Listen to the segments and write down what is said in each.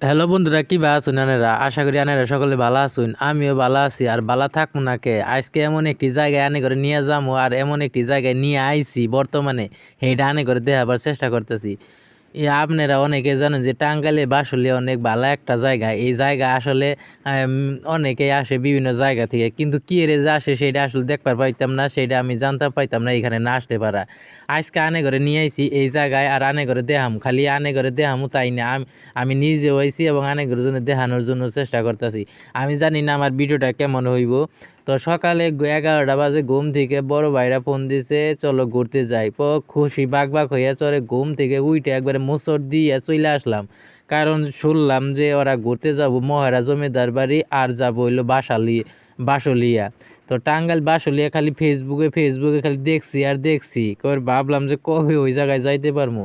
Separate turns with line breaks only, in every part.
Hello বন্ধুরা, কি বা আছেন আনেরা? আশা করি আনেরা সকলে ভালো আছেন। আমিও ভালো আছি আর ভালো থাকব না কে? আজকে এমন একটি জায়গায় আনে করে নিয়ে যাব আর এমন একটি জায়গায় নিয়ে আইসি বর্তমানে। হেঁটে আনে করে দেখাবার চেষ্টা করতেছি। আপনারা অনেকে জানেন যে টাঙ্গাইলে বাসলে অনেক ভালো একটা জায়গা। এই জায়গা আসলে অনেকে আসে বিভিন্ন জায়গা থেকে। কিন্তু কি এর যে আসে সেটা আসলে দেখবার পাইতাম না, সেটা আমি জানতে পাইতাম না এখানে না আসতে পারা। আজকে আনে করে নিয়ে আইছি এই জায়গায়, আর আনে করে দেহাম। খালি আনে করে দেহামও তাই না। আমি আমি নিজেও আইছি এবং আনে করে জন্য দেখানোর জন্য চেষ্টা করতেছি। আমি জানি না আমার ভিডিওটা কেমন হইব। তো সকালে এগারোটা বাজে ঘুম থেকে বড় ভাইরা ফোন দিছে, চলো ঘুরতে যাই। প খুশি বাগ বাগ হইয়া চলে ঘুম থেকে উইটে একবারে মুসর দিয়ে চলে আসলাম। কারণ শুনলাম যে ওরা ঘুরতে যাব মহারা জমিদার বাড়ি, আর যাব হইল বাসালি, বাসলিয়া। তো টাঙ্গাইল বাসলিয়া খালি ফেসবুকে ফেসবুকে খালি দেখছি আর দেখছি। কর ভাবলাম যে কবে ওই জায়গায় যাইতে পারব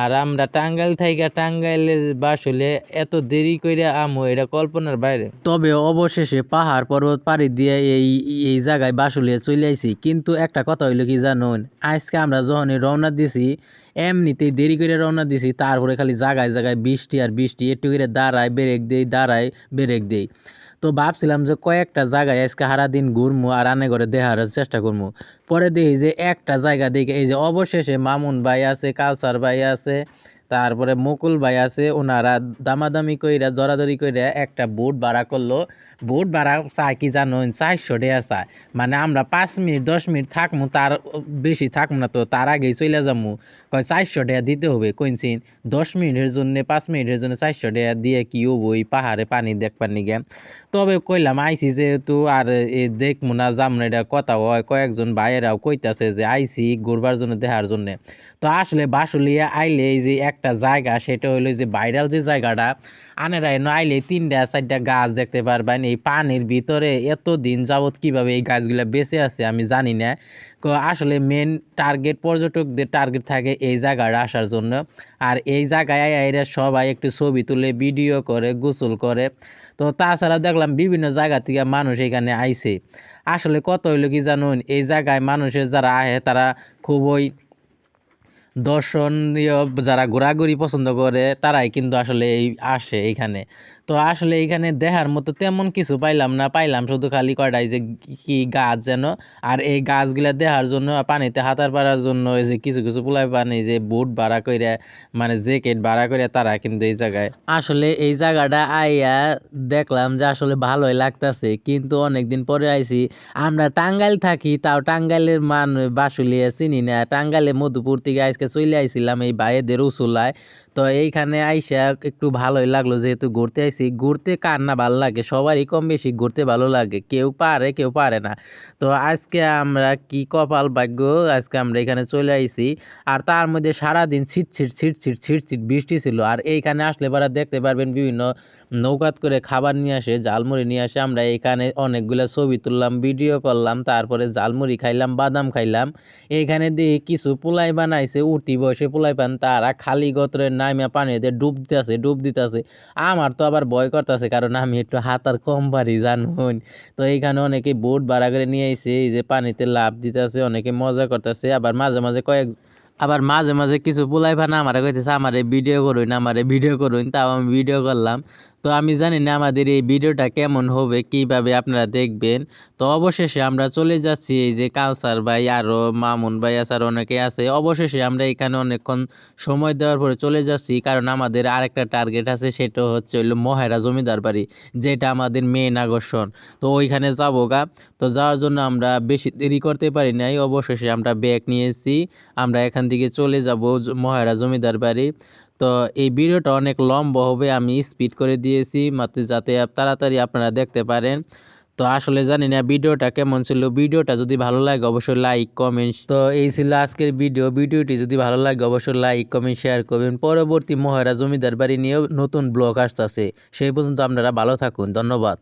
আর আমরা টাঙ্গাইল থাইকা টাঙ্গাইলের বাসলে এত দেরি কইরা আমো, এটা কল্পনার বাইরে। তবে অবশেষে পাহাড় পর্বত পাড়ি দিয়ে এই এই জায়গায় বাস হলে চলে আইসি কিন্তু একটা কথা হইল কি জানুন, আজকে আমরা যখনই রওনা দিছি এমনিতেই দেরি করে রওনা দিছি, তারপরে খালি জাগায় জাগায় বৃষ্টি আর বৃষ্টি, একটু করে দাঁড়ায়, ব্রেক দেই, দাঁড়ায়, ব্রেক দেই। তো ভাবছিলাম যে কয়েকটা জায়গায় আজকে সারা দিন ঘুরমু আর আনে করে দেহার চেষ্টা করব পরে দেখি যে একটা জায়গা দেখে এই যে অবশেষে মামুন ভাই আছে, কাউসার ভাই আছে তারপরে মুকুল ভাই আছে ওনারা দামাদামি কইরা, দরাদরি কইরা একটা বুট ভাড়া করল। বুট ভাড়া চায় কি জানুন চারশো ডেয়া চায় মানে আমরা পাঁচ মিনিট, দশ মিনিট থাকমু, তার বেশি থাকব না তো, তার আগেই চলে যাব কয়, চারশো ডেয়া দিতে হবে, কইনছিন। দশ মিনিটের জন্য, পাঁচ মিনিটের জন্য চারশো ডেয়া দিয়ে কি হব ওই পাহাড়ে পানি দেখবার নিগে? তবে কইলাম, আইসি যেহেতু আর এ দেখব না, যাম এটা কথা হয়। কয়েকজন ভাইয়েরাও কইতাছে যে আইসি ঘুরবার জন্য দেখার জন্য। তো আসলে বাসুলিয়া আইলে এই যে একটা জায়গা, সেটা হইল যে ভাইরাল যে জায়গাটা, আনেরা এনে আইলে তিনটা, চারটা গাছ দেখতে পারবেন। এই পানির ভিতরে এত দিন যাবত কীভাবে এই গাছগুলা বেঁচে আছে আমি জানি না। আসলে মেন টার্গেট পর্যটকদের টার্গেট থাকে এই জায়গাটা আসার জন্য। আর এই জায়গায় এরা সবাই একটু ছবি তুলে ভিডিও করে, গোসল করে। তো তাছাড়া দেখলাম বিভিন্ন জায়গা থেকে মানুষ এখানে আইছে। আসলে কত হইল কি জানুন, এই জায়গায় মানুষের যারা আহে, তারা খুবই দর্শনীয় যারা ঘোরাঘুরি পছন্দ করে, তারাই কিন্তু আসলে এই আসে এইখানে তো আসলে এইখানে দেখার মতো তেমন কিছু পাইলাম না, পাইলাম শুধু খালি কয়টাই যে কি গাছ যেন, আর এই গাছগুলা দেখার জন্য পানিতে হাতার পারার জন্য এই যে কিছু কিছু পোলাই পানি যে বুট ভাড়া করে মানে জ্যাকেট ভাড়া করে তারা কিন্তু এই জায়গায়। আসলে এই জায়গাটা আইয়া দেখলাম যে আসলে ভালোই লাগতাছে, কিন্তু অনেকদিন পরে আইছি, আমরা টাঙ্গাইল থাকি, তাও টাঙ্গাইলের মান বাসুলিয়া চিনি না টাঙ্গাইলে মধুপুর থেকে আজকে চলে আইছিলাম এই ভাইয়েদের উসুলায়। তো এইখানে আইসা একটু ভালোই লাগল যেহেতু ঘুরতে আইসি ঘুরতে কার না ভালো লাগে? সবারই কম বেশি ঘুরতে ভালো লাগে। কেউ পারে কেউ পারে না। তো আজকে আমরা কি কপাল ভাগ্য? আজকে আমরা এখানে চলে আইসি আর তার মধ্যে সারাদিন ছিট ছিট ছিট ছিট ছিট ছিট বৃষ্টি ছিল। আর এইখানে আসলে পরে দেখতে পারবেন বিভিন্ন নৌকাত করে খাবার নিয়ে আসে জালমুড়ি নিয়ে আসে। আমরা এখানে অনেকগুলো ছবি তুললাম ভিডিও করলাম, তারপরে জালমুড়ি খাইলাম, বাদাম খাইলাম। এইখানে দেখি কিছু পোলাই বানাইছে উঠতি বসে পোলাই পান। তারা খালি গতরে নাইমা পানিতে ডুব দিতেছে ডুব দিতেছে। আমার তো আবার ভয় করতেছে, কারণ আমি একটু হাতার কম পারি জানুন তো এইখানে অনেকে বোট ভাড়া করে নিয়ে এসে এই যে পানিতে লাভ দিতেছে, অনেকে মজা করতেছে। আবার মাঝে মাঝে কয়েক, আবার মাঝে মাঝে কিছু পোলাই ফানা আমার কইতেছে, আমারে ভিডিও করুন আমারে ভিডিও করুন তাও আমি ভিডিও করলাম। তো আমি জানি না আমাদের এই ভিডিওটা কেমন হবে, কীভাবে আপনারা দেখবেন। তো অবশেষে আমরা চলে যাচ্ছি এই যে কাউসার ভাই আরও মামুন ভাই আছে, আর অনেকে আছে। অবশেষে আমরা এখানে অনেকক্ষণ সময় দেওয়ার পরে চলে যাচ্ছি। কারণ আমাদের আরেকটা টার্গেট আছে, সেটা হচ্ছে হলো মহেরা জমিদার বাড়ি, যেটা আমাদের মেন আকর্ষণ। তো ওইখানে যাব গা। তো যাওয়ার জন্য আমরা বেশি দেরি করতে পারি নাই। অবশেষে আমরা ব্যাগ নিয়েছি আমরা এখান থেকে চলে যাব মহেরা জমিদার বাড়ি। তো এই ভিডিওটা অনেক লম্বা হবে, আমি স্পিড করে দিয়েছি, মাত্র যাতে তাড়াতাড়ি আপনারা দেখতে পারেন। তো আসলে জানি না ভিডিওটা কেমন ছিল। ভিডিওটা যদি ভালো লাগে অবশ্যই লাইক কমেন্ট তো এই ছিল আজকের ভিডিও। ভিডিওটি যদি ভালো লাগে অবশ্যই লাইক কমেন্ট শেয়ার করবেন। পরবর্তী মহারা জমিদার বাড়ি নিয়েও নতুন ব্লগ আসতেছে। সেই পর্যন্ত আপনারা ভালো থাকুন। ধন্যবাদ।